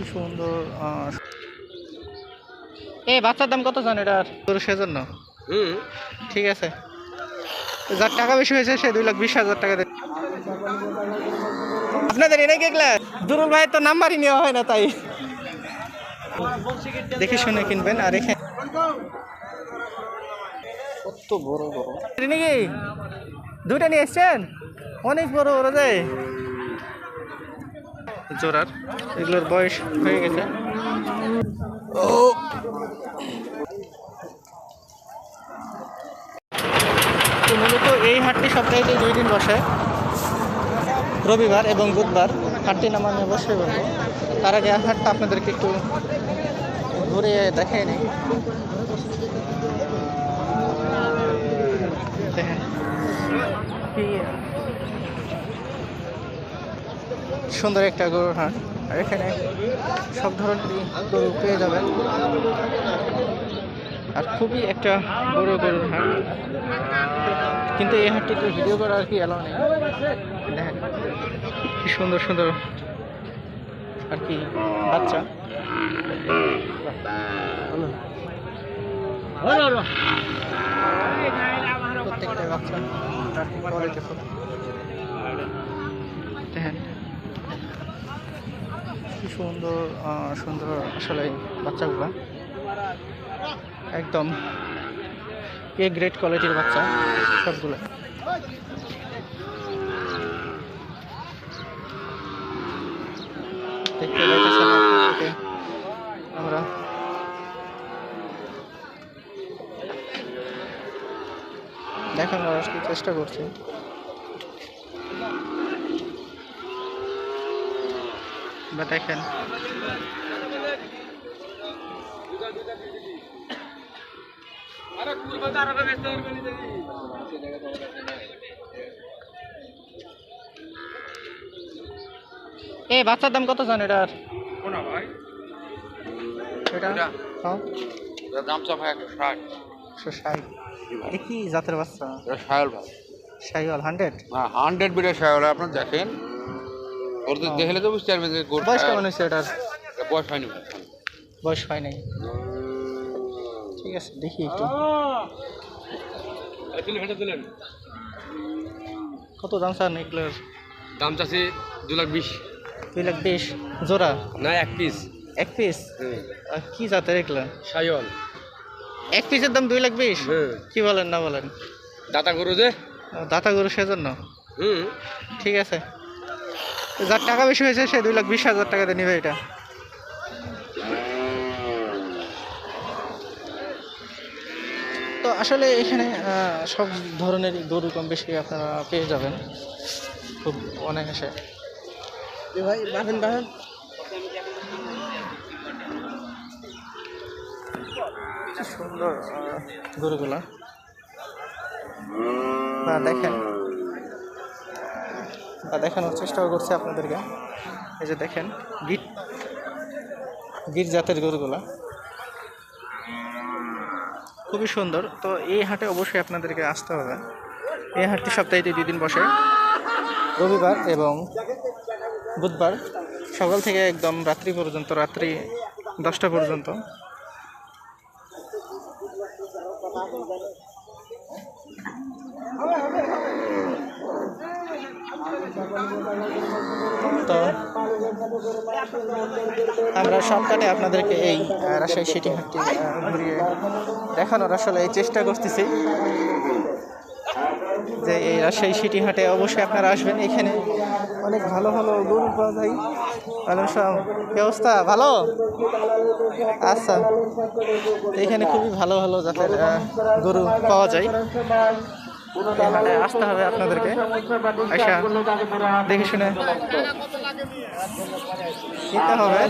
কি সুন্দর এই বাচ্চার দাম কত জান এটার? তোর সেজন্য। হুম। ঠিক আছে। যার টাকা বেশি হয়েছে সে দুই লাখ বিশ হাজার টাকা দেবে আপনাদের এনে গেগলা দুরুল ভাই তো নাম্বারই নেওয়া হয় না তাই। দেখে শুনে কিনবেন আর এখানে কত বড় বড়। নাকি দুইটা নিয়ে এসছেন? অনেক বড় বড় যায় জোড়ার। এগুলোর বয়স হয়ে গেছে। ও তো মূলত এই হাটটি সপ্তাহে দুই দিন বসে, রবিবার এবং বুধবার হাটটি নাম আমি বসে বলব। তার আগে হাটটা আপনাদেরকে একটু ঘুরে দেখাই নেই। দেখেন। সুন্দর একটা গরুর হাট। আর এখানে সব ধরনেরই গরু পেয়ে যাবেন। আর খুবই একটা বড় গরুর হাট। কিন্তু এই হাটটিতে ভিডিও করা আর কি অ্যালাউ নেই? দেখেন, কি সুন্দর সুন্দর আর কি বাচ্চা। প্রত্যেকটা বাচ্চা। আর কি বলে দেখুন দেখেন কি সুন্দর সুন্দর আসলে বাচ্চাগুলা। একদম এ গ্রেট কোয়ালিটির বাচ্চা, সবগুলো। দেখতে আমরা দেখানোর চেষ্টা করছি। বা দেখেন। এ বাচ্চার দাম কত জান এটার? হ্যাঁ। দাম একশো ষাট। কি জাতের বাচ্চা? সায়ল ভাই। হান্ড্রেড হ্যাঁ হান্ড্রেড বিটের সায়ল আপনার দেখেন। ওর তো দেখলে তো বুঝতে পারবেন যে গোট বয়স কেমন হয়েছে এটার বয়স হয়নি। বয়স হয় নাই। ঠিক আছে দেখি একটু। কত দাম স্যার এগুলোর দাম চাষে দু লাখ বিশ। দুই লাখ বিশ। জোড়া? না এক পিস। এক পিস? কি জাতের এগুলো? সায়ল এক পিসের দাম দুই লাখ বিশ? কি বলেন না বলেন? দাতা গরু যে? দাতা গরু সেজন্য? হুম। ঠিক আছে। যার টাকা বেশি হয়েছে সে দুই লাখ বিশ হাজার টাকাতে নেবে এটা। তো আসলে এখানে সব ধরনের গরু কম বেশি আপনারা পেয়ে যাবেন। খুব অনায়াসে। ভাই বাহেন বাহেন কি সুন্দর গরুগুলা। দেখেন। দেখানোর চেষ্টাও করছি আপনাদেরকে। এই যে দেখেন গিট গির জাতের গরুগুলা। খুবই সুন্দর। তো এই হাটে অবশ্যই আপনাদেরকে আসতে হবে। এই হাটটি সপ্তাহে দুই দিন বসে। রবিবার এবং বুধবার। সকাল থেকে একদম রাত্রি পর্যন্ত, রাত্রি দশটা পর্যন্ত। তো আমরা শর্টকাটে আপনাদেরকে এই রাজশাহী সিটি হাটটি ঘুরিয়ে দেখানোর আসলে এই চেষ্টা করতেছি। যে এই রাজশাহী সিটি হাটে অবশ্যই আপনারা আসবেন। এখানে অনেক ভালো ভালো গরু পাওয়া যায়। ভালো সব ব্যবস্থা ভালো? আচ্ছা। এখানে খুবই ভালো ভালো জাতের গরু পাওয়া যায়। হাটে আসতে হবে আপনাদেরকে। আচ্ছা দেখে শুনে। কিনতে হবে।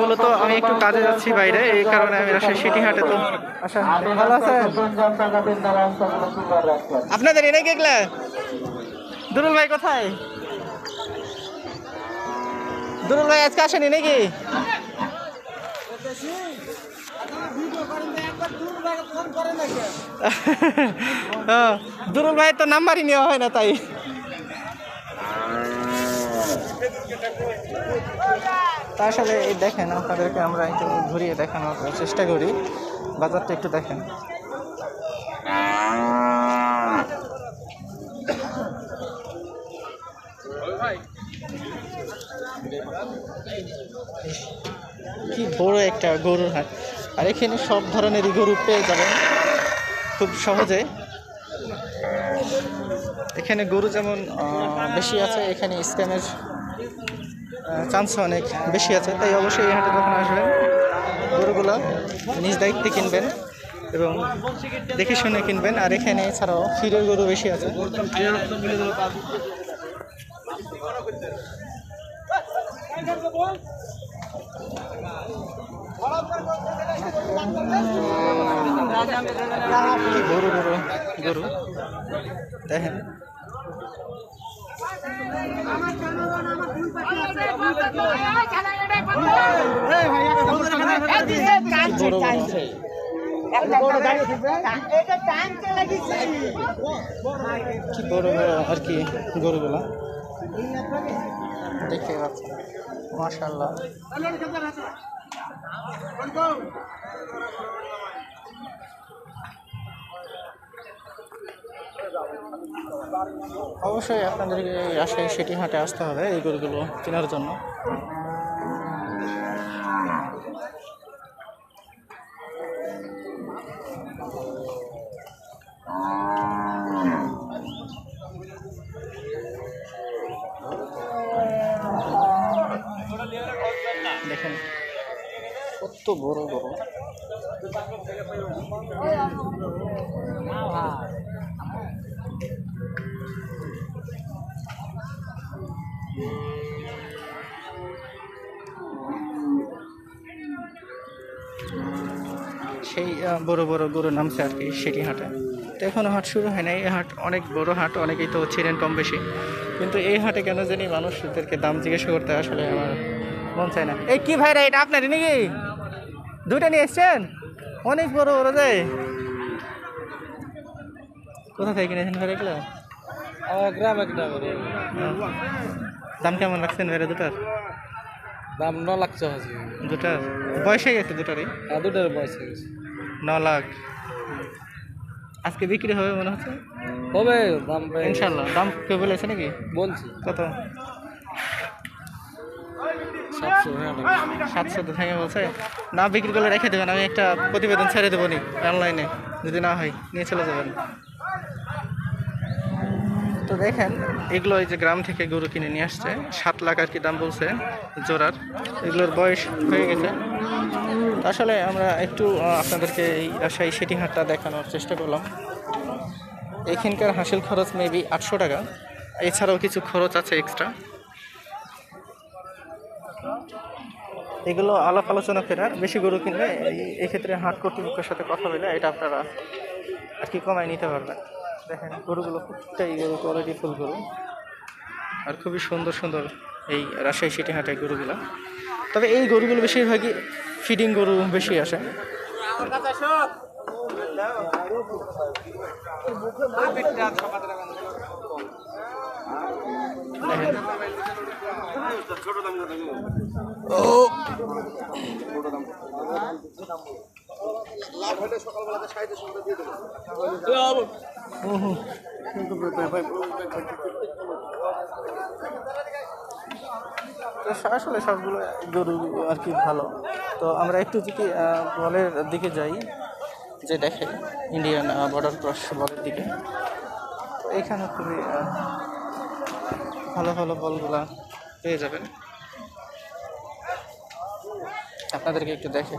মূলত আমি একটু কাজে যাচ্ছি বাইরে, এই কারণে আমি রাজশাহী সিটি হাটে তো আচ্ছা ভালো আছেন? আপনাদের এনে গেগলা দুরুল ভাই কোথায়? দুরুল ভাই আজকে আসেনি নাকি? দুরুল ভাই তো নাম্বারই নেওয়া হয় না তাই। তা এই দেখেন আপনাদেরকে আমরা একটু ঘুরিয়ে দেখানোর চেষ্টা করি, বাজারটা একটু দেখেন। কি বড় একটা গরুর হাট। আর এখানে সব ধরনেরই গরু পেয়ে যাবেন। খুব সহজে। এখানে গরু যেমন বেশি আছে, এখানে স্ক্যামের চান্স অনেক বেশি আছে। তাই অবশ্যই এই হাটে যখন আসবেন, গরুগুলো নিজ দায়িত্বে কিনবেন এবং দেখে শুনে কিনবেন। আর এখানে এছাড়াও ফিরের গরু বেশি আছে। গরু গরু গরু দেখেন কি বড় আর কি গরুগুলো দেখতে পাচ্ছেন মাশাল্লাহ অবশ্যই আপনাদেরকে আসে সেটি হাটে আসতে হবে এই গরুগুলো কেনার জন্য। বড় বড়। সেই বড় বড় গরু নামছে আর কি? সেটি হাটে। তো এখনও হাট শুরু হয় নাই। এই হাট অনেক বড় হাট, অনেকেই তো ছিলেন কম বেশি। কিন্তু এই হাটে কেন জানি মানুষদেরকে দাম জিজ্ঞাসা করতে আসলে আমার মন চায় না। এই কি ভাইরা, এটা আপনারই নাকি? দুইটা নিয়ে এসছেন? অনেক বড় বড় যায় কোথা থেকে কিনেছেন ভাইরা এগুলো? গ্রাম একটা দাম কেমন রাখছেন ভাইরা দুটার? দাম ন লাখ ছ হাজার দুটার? বয়স হয়ে গেছে দুটারই? আর দুটার বয়স হয়ে গেছে। ন লাখ। আজকে বিক্রি হবে মনে হচ্ছে? হবে দাম ইনশাল্লাহ দাম কেউ বলেছে নাকি? বলছি। কত? সাতশো তো বলছে। না বিক্রি করলে রেখে দেবেন, আমি একটা প্রতিবেদন ছেড়ে দেবো নি অনলাইনে। যদি না হয়, নিয়ে চলে যাবেন। তো দেখেন, এগুলো এই যে গ্রাম থেকে গরু কিনে নিয়ে আসছে। সাত লাখ আর কি দাম বলছে জোড়ার। এগুলোর বয়স হয়ে গেছে। আসলে আমরা একটু আপনাদেরকে এই রাজশাহী সিটি হাটটা দেখানোর চেষ্টা করলাম। এখানকার হাসিল খরচ মেবি আটশো টাকা। এছাড়াও কিছু খরচ আছে এক্সট্রা এগুলো আলাপ আলোচনা করে বেশি গরু কিনলে এই- এক্ষেত্রে হাট কর্তৃপক্ষের সাথে কথা বলে এটা আপনারা আর কি কমায় নিতে পারবেন। দেখেন, গরুগুলো প্রত্যেকটাই গরু কোয়ালিটি ফুল গরু। আর খুবই সুন্দর সুন্দর এই রাজশাহী সিটি হাটের গরুগুলো। তবে এই গরুগুলো বেশিরভাগই ফিডিং গরু বেশি আসে। আসলে সবগুলো গরু আর কি ভালো। তো আমরা একটু যদি বলের দিকে যাই, যে দেখে ইন্ডিয়ান বর্ডার ক্রস বলের দিকে। তো এখানে খুবই ভালো ভালো বলগুলা পেয়ে যাবেন। আপনাদেরকে একটু দেখে।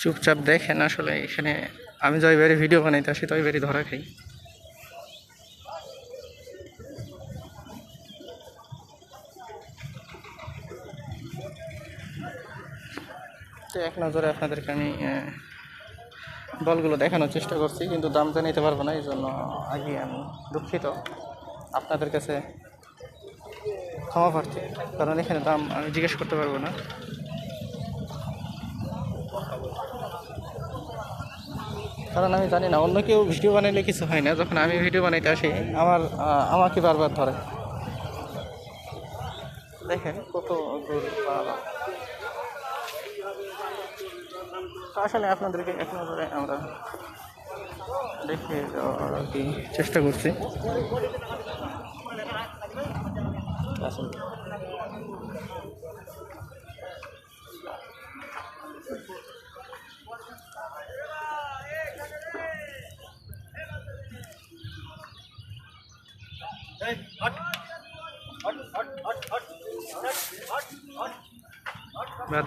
চুপচাপ দেখেন আসলে এখানে আমি জয়বারে ভিডিও বানাইতে আসি তয়বারই ধরা খাই। তো এক নজরে আপনাদেরকে আমি বলগুলো দেখানোর চেষ্টা করছি, কিন্তু দাম জানাইতে পারব না এই জন্য আগে আমি দুঃখিত। আপনাদের কাছে ক্ষমা প্রার্থী, কারণ এখানে দাম আমি জিজ্ঞেস করতে পারব না। কারণ আমি জানি না, অন্য কেউ ভিডিও বানাইলে কিছু হয় না, যখন আমি ভিডিও বানাইতে আসি, আমার আমাকে বারবার ধরে। দেখেন কত গরু পালা। তো আসলে আপনাদেরকে এক নজরে আমরা দেখে দেওয়ার আর কি চেষ্টা করছি।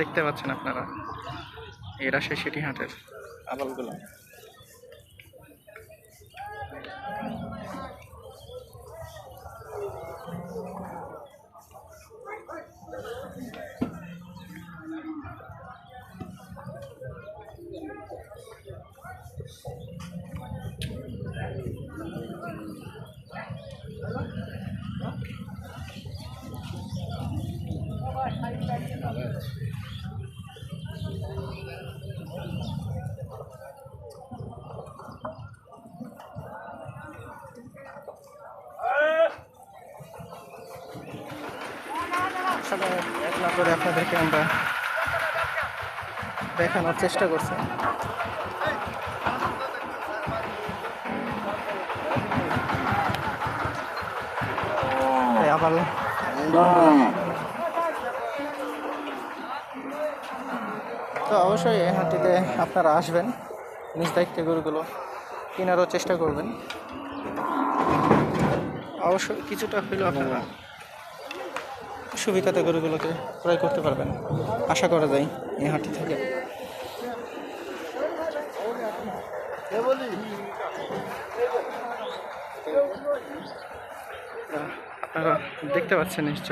দেখতে পাচ্ছেন আপনারা। এরা সেটি সিটি হাটের। আবালগুলো। এক আপনাদেরকে আমরা দেখানোর চেষ্টা করছি আবার তো অবশ্যই এই হাটটিতে আপনারা আসবেন। নিজ দায়িত্বে গরুগুলো কেনারও চেষ্টা করবেন। অবশ্যই কিছুটা হলেও আপনারা সুবিধাতে গরুগুলোকে ক্রয় করতে পারবেন। আশা করা যায় এই হাঁটি থেকে। আপনারা দেখতে পাচ্ছেন নিশ্চয়